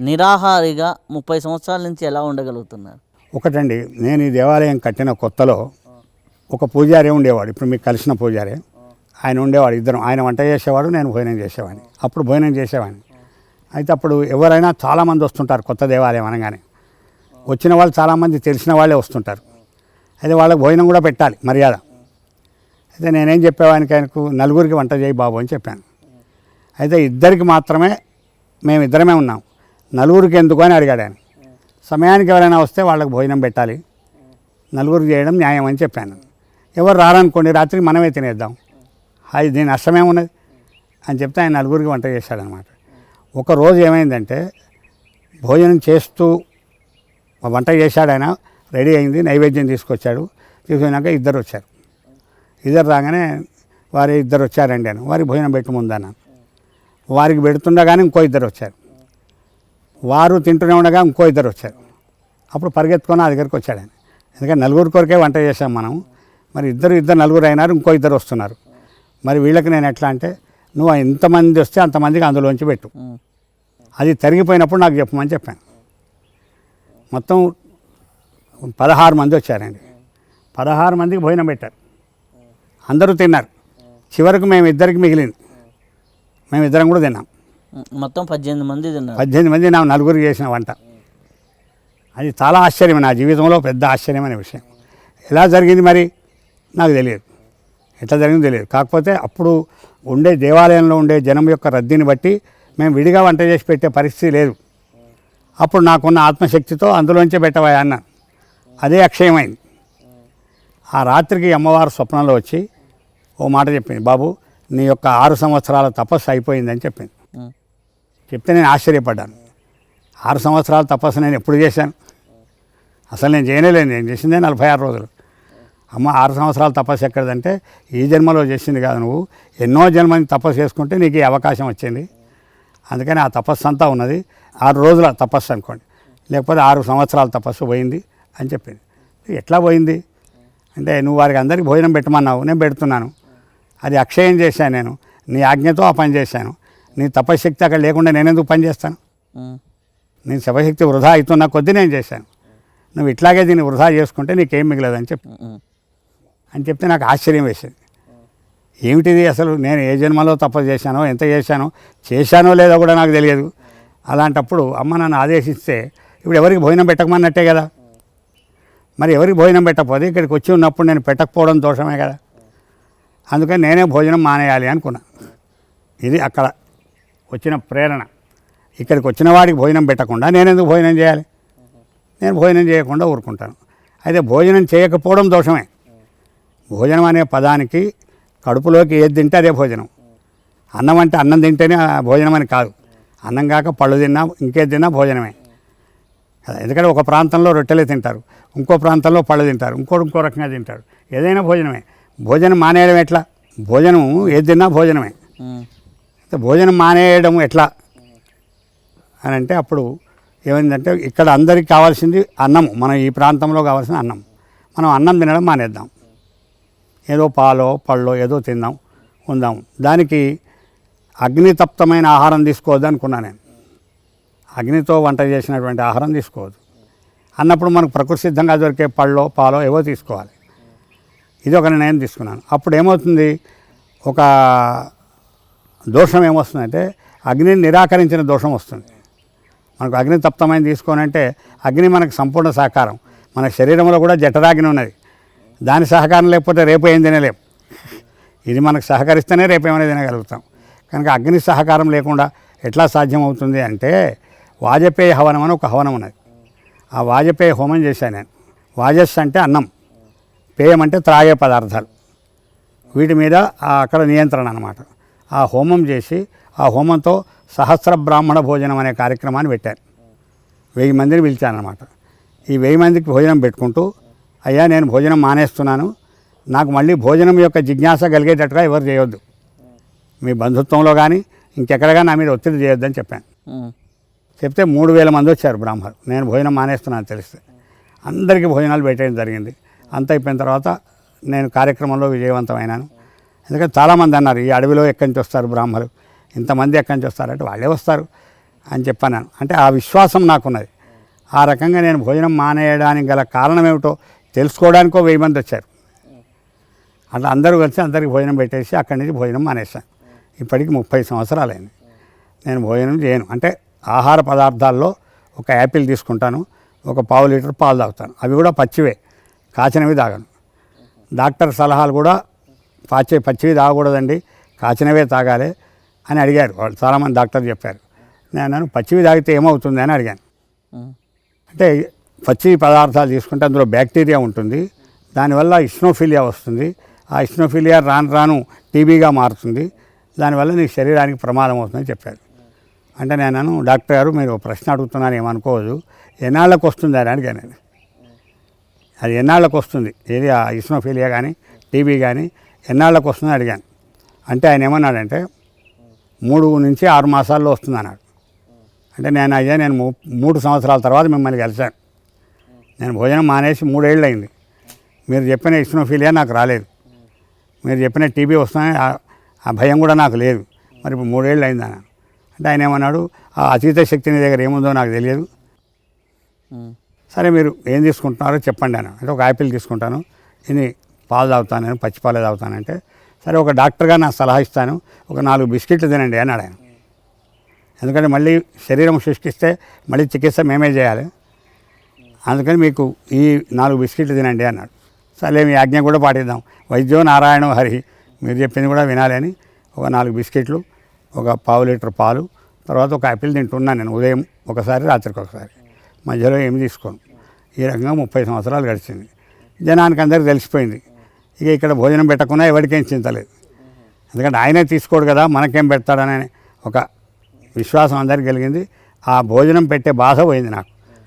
నిరాహారిగా ముప్పై సంవత్సరాల నుంచి ఎలా ఉండగలుగుతున్నారు? ఒకటండి నేను ఈ దేవాలయం కట్టిన కొత్తలో ఒక పూజారి ఉండేవాడు. ఇప్పుడు మీకు కలిసిన పూజారి. ఆయన ఉండేవాడు ఇద్దరం. ఆయన వంట చేసేవాడు నేను భోజనం చేసేవాడిని. అప్పుడు భోజనం చేసేవాడిని. అయితే అప్పుడు ఎవరైనా చాలామంది వస్తుంటారు కొత్త దేవాలయం అనగానే. వచ్చిన వాళ్ళు చాలామంది తెలిసిన వాళ్ళే వస్తుంటారు. అయితే వాళ్ళకి భోజనం కూడా పెట్టాలి మర్యాద. అయితే నేనేం చెప్పేవానికి ఆయనకు నలుగురికి వంట చేయి బాబు అని చెప్పాను. అయితే ఇద్దరికి మాత్రమే మేము ఇద్దరమే ఉన్నాం. నలుగురికి ఎందుకు అని అడిగాడు ఆయన. సమయానికి ఎవరైనా వస్తే వాళ్ళకి భోజనం పెట్టాలి. నలుగురికి చేయడం న్యాయం అని చెప్పాను. ఎవరు రారనుకోండి రాత్రి మనమే తినేద్దాం. అది దీని నష్టమేమున్నది అని చెప్తే ఆయన నలుగురికి వంట చేశాడనమాట. ఒక రోజు ఏమైందంటే భోజనం చేస్తూ వంట చేశాడు ఆయన. రెడీ అయింది నైవేద్యం తీసుకొచ్చాడు. తీసుకున్నాక ఇద్దరు వచ్చారు. ఇద్దరు రాగానే వారి ఇద్దరు వచ్చారండి అని. వారికి భోజనం పెట్టు ముందన్నాను వారికి పెడుతుండగానే ఇంకో ఇద్దరు వచ్చారు. వారు తింటూనే ఉండగా ఇంకో ఇద్దరు వచ్చారు. అప్పుడు పరిగెత్తుకొని నా దగ్గరికి వచ్చాడు ఆయన. ఎందుకంటే నలుగురు కొరకే వంట చేశాం మనం. మరి ఇద్దరు ఇద్దరు నలుగురు అయినారు ఇంకో ఇద్దరు వస్తున్నారు. మరి వీళ్ళకి నేను ఎట్లా అంటే నువ్వు ఎంతమంది వస్తే అంతమందికి అందులోంచి పెట్టు. అది తరిగిపోయినప్పుడు నాకు చెప్పమని చెప్పాను. మొత్తం పదహారు మంది వచ్చారండి. పదహారు మందికి భోజనం పెట్టారు. అందరూ తిన్నారు. చివరకు మేము ఇద్దరికి మిగిలింది. మేము ఇద్దరం కూడా తిన్నాం. మొత్తం పద్దెనిమిది మంది తిన్నారు. పద్దెనిమిది మంది నా నలుగురు చేసిన వంట. అది చాలా ఆశ్చర్యం నా జీవితంలో పెద్ద ఆశ్చర్యమైన విషయం. ఎలా జరిగింది మరి? నాకు తెలియదు. ఎట్లా జరిగిందో తెలియదు. కాకపోతే అప్పుడు ఉండే దేవాలయంలో ఉండే జనం యొక్క రద్దీని బట్టి మేము విడిగా వంట చేసి పెట్టే పరిస్థితి లేదు. అప్పుడు నాకున్న ఆత్మశక్తితో అందులోంచే పెట్టవా అన్న. అదే అక్షయమైంది. ఆ రాత్రికి అమ్మవారు స్వప్నంలో వచ్చి ఓ మాట చెప్పింది. బాబు నీ యొక్క ఆరు సంవత్సరాల తపస్సు అయిపోయిందని చెప్పింది. చెప్తే నేను ఆశ్చర్యపడ్డాను. ఆరు సంవత్సరాలు తపస్సు నేను ఎప్పుడు చేశాను? అసలు నేను చేయనేలేను నేను చేసిందే నలభై ఆరు రోజులు. అమ్మ ఆరు సంవత్సరాల తపస్సు ఎక్కడదంటే ఈ జన్మలో చేసింది కాదు నువ్వు. ఎన్నో జన్మని తపస్సు చేసుకుంటే నీకు ఈ అవకాశం వచ్చింది. అందుకని ఆ తపస్సు అంతా ఉన్నది. ఆరు రోజుల తపస్సు అనుకోండి. లేకపోతే ఆరు సంవత్సరాల తపస్సు పోయింది అని చెప్పింది. ఎట్లా పోయింది? అంటే నువ్వు వారికి అందరికీ భోజనం పెట్టమన్నావు. నేను పెడుతున్నాను. అది అక్షయం చేశాను నేను. నీ ఆజ్ఞతో ఆ పని చేశాను. నీ తపశక్తి అక్కడ లేకుండా నేనెందుకు ఎందుకు పనిచేస్తాను నేను తపశక్తి వృధా అవుతున్న కొద్దీ నేను చేశాను. నువ్వు ఇట్లాగే దీన్ని వృధా చేసుకుంటే నీకేం మిగలదని చెప్పి. అని చెప్తే నాకు ఆశ్చర్యం వేసేది. ఏమిటిది అసలు? నేను ఏ జన్మలో తప్ప చేశానో ఎంత చేశానో చేశానో లేదో కూడా నాకు తెలియదు. అలాంటప్పుడు అమ్మ నన్ను ఆదేశిస్తే ఇప్పుడు ఎవరికి భోజనం పెట్టకమన్నట్టే కదా? మరి ఎవరికి భోజనం పెట్టకపోతే ఇక్కడికి వచ్చి ఉన్నప్పుడు నేను పెట్టకపోవడం దోషమే కదా? అందుకని నేనే భోజనం మానేయాలి అనుకున్నా. ఇది అక్కడ వచ్చిన ప్రేరణ. ఇక్కడికి వచ్చిన వాడికి భోజనం పెట్టకుండా నేనెందుకు భోజనం చేయాలి? నేను భోజనం చేయకుండా ఊరుకుంటాను. అయితే భోజనం చేయకపోవడం దోషమే. భోజనం అనే పదానికి కడుపులోకి ఏది తింటే అదే భోజనం. అన్నం అంటే అన్నం తింటేనే భోజనం అని కాదు. అన్నం కాక పళ్ళు తిన్నా ఇంకేది తిన్నా భోజనమే. ఎందుకంటే ఒక ప్రాంతంలో రొట్టెలే తింటారు. ఇంకో ప్రాంతంలో పళ్ళు తింటారు. ఇంకోటి ఇంకో రకంగా తింటారు. ఏదైనా భోజనమే. భోజనం మానేయడం ఎట్లా? భోజనం ఏది తిన్నా భోజనమే. భోజనం మానేయడం ఎట్లా? అని అంటే అప్పుడు ఏమైందంటే ఇక్కడ అందరికి కావాల్సింది అన్నం మనం ఈ ప్రాంతంలో కావాల్సిన అన్నం. మనం అన్నం తినడం మానేద్దాం. ఏదో పాలో పళ్ళో ఏదో తిందాం ఉందాం. దానికి అగ్నితప్తమైన ఆహారం తీసుకోవద్దు అనుకున్నా నేను. అగ్నితో వంట చేసినటువంటి ఆహారం తీసుకోవద్దు. అన్నప్పుడు మనకు ప్రకృతి సిద్ధంగా దొరికే పళ్ళో పాలో ఏవో తీసుకోవాలి. ఇది ఒక నిర్ణయం తీసుకున్నాను. అప్పుడు ఏమవుతుంది? ఒక దోషం ఏమొస్తుందంటే అగ్నిని నిరాకరించిన దోషం వస్తుంది. మనకు అగ్ని తప్తమైన తీసుకోనంటే అగ్ని మనకు సంపూర్ణ సహకారం మన శరీరంలో కూడా జఠరాగ్ని ఉన్నది. దాని సహకారం లేకపోతే రేపు ఏం తినలేం. ఇది మనకు సహకరిస్తేనే రేపు ఏమైనా తినగలుగుతాం. కనుక అగ్ని సహకారం లేకుండా ఎట్లా సాధ్యమవుతుంది అంటే వాజపేయ హవనం అని ఒక హవనం ఉన్నది. ఆ వాజపేయ హోమం చేశాను నేను. వాజస్ అంటే అన్నం. పేయం అంటే త్రాగే పదార్థాలు. వీటి మీద అక్కడ నియంత్రణ అనమాట ఆ హోమం చేసి ఆ హోమంతో సహస్ర బ్రాహ్మణ భోజనం అనే కార్యక్రమాన్ని పెట్టాను వెయ్యి మందిని పిలిచానమాట ఈ వెయ్యి మందికి భోజనం పెట్టుకుంటూ అయ్యా నేను భోజనం మానేస్తున్నాను. నాకు మళ్ళీ భోజనం యొక్క జిజ్ఞాస కలిగేటట్టుగా ఎవరు చేయొద్దు. మీ బంధుత్వంలో కానీ ఇంకెక్కడగా నా మీద ఒత్తిడి చేయొద్దని చెప్పాను. చెప్తే మూడు వేల మంది వచ్చారు బ్రాహ్మణులు. నేను భోజనం మానేస్తున్నాను తెలిస్తే. అందరికీ భోజనాలు పెట్టేయడం జరిగింది. అంత అయిపోయిన తర్వాత నేను కార్యక్రమంలో విజయవంతమైనాను. ఎందుకంటే చాలామంది అన్నారు ఈ అడవిలో ఎక్కడి నుంచి వస్తారు బ్రాహ్మలు? ఇంతమంది ఎక్కడి నుంచి వస్తారంటే వాళ్ళే వస్తారు అని చెప్పాను అంటే ఆ విశ్వాసం నాకున్నది. ఆ రకంగా నేను భోజనం మానేయడానికి గల కారణం ఏమిటో తెలుసుకోవడానికో వెయ్యి మంది వచ్చారు. అట్లా అందరూ కలిసి అందరికి భోజనం పెట్టేసి అక్కడి నుంచి భోజనం మానేశాను. ఇప్పటికి ముప్పై సంవత్సరాలైంది. నేను భోజనం చేయను. అంటే ఆహార పదార్థాల్లో ఒక యాపిల్ తీసుకుంటాను ఒక పావు లీటర్ పాలు తాగుతాను. అవి కూడా పచ్చివే. కాచినవి తాగను. డాక్టర్ సలహాలు కూడా పచ్చి పచ్చివి తాగకూడదండి కాచినవే తాగాలి అని అడిగారు. వాళ్ళు చాలామంది డాక్టర్ చెప్పారు. నేను పచ్చివి తాగితే ఏమవుతుంది అని అడిగాను. అంటే పచ్చి పదార్థాలు తీసుకుంటే అందులో బ్యాక్టీరియా ఉంటుంది దానివల్ల ఇస్నోఫిలియా వస్తుంది. ఆ ఇస్నోఫిలియా రాను రాను టీబీగా మారుతుంది దానివల్ల నీ శరీరానికి ప్రమాదం అవుతుందని చెప్పారు. అంటే నేను డాక్టర్ గారు మీరు ప్రశ్న అడుగుతున్నాను ఏమనుకోవద్దు. ఎన్నాళ్ళకు వస్తుంది అని అడిగాను నేను. అది ఎన్నాళ్ళకు వస్తుంది? ఏది ఆ ఇస్నోఫిలియా కానీ టీబీ కానీ ఎన్నాళ్ళకు వస్తుందని అడిగాను. అంటే ఆయన ఏమన్నాడంటే మూడు నుంచి ఆరు మాసాల్లో వస్తుంది అన్నాడు అంటే నేను అయ్యా నేను మూడు సంవత్సరాల తర్వాత మిమ్మల్ని కలిశాను. నేను భోజనం మానేసి మూడేళ్ళు అయింది మీరు చెప్పిన ఇస్నోఫీలియా నాకు రాలేదు. మీరు చెప్పిన టీబీ వస్తుందని ఆ- భయం కూడా నాకు లేదు. మరి ఇప్పుడు మూడేళ్ళు అయింది అన్నాను అంటే ఆయన ఏమన్నాడు ఆ అతీత శక్తి నీ దగ్గర ఏముందో నాకు తెలియదు. సరే మీరు ఏం తీసుకుంటున్నారో చెప్పండి అన్న అంటే ఒక యాపిల్ తీసుకుంటాను. ఇది పాలు తాగుతాను నేను పచ్చి తాగుతానంటే సరే ఒక డాక్టర్గా నా సలహా ఇస్తాను ఒక నాలుగు బిస్కెట్లు తినండి అన్నాడు ఆయన ఎందుకంటే మళ్ళీ శరీరం సృష్టిస్తే మళ్ళీ చికిత్స మేమే చేయాలి. అందుకని మీకు ఈ నాలుగు బిస్కెట్లు తినండి అన్నాడు. సరే మీ ఆజ్ఞ కూడా పాటిద్దాం. వైద్యో నారాయణ హరి మీరు చెప్పింది కూడా వినాలి అని ఒక నాలుగు బిస్కెట్లు ఒక పావు లీటర్ పాలు తర్వాత ఒక యాపిల్ తింటున్నాను నేను ఉదయం ఒకసారి రాత్రికి ఒకసారి. మధ్యలో ఏమి తీసుకోను. ఈ రకంగా ముప్పై సంవత్సరాలు గడిచింది. జనానికి అందరికీ తెలిసిపోయింది. ఇక ఇక్కడ భోజనం పెట్టకుండా ఎవరికేం చింతలేదు ఎందుకంటే ఆయనే తీసుకోడు కదా మనకేం పెడతాడనే ఒక విశ్వాసం అందరికి కలిగింది. ఆ భోజనం పెట్టే బాధ పోయింది నాకు.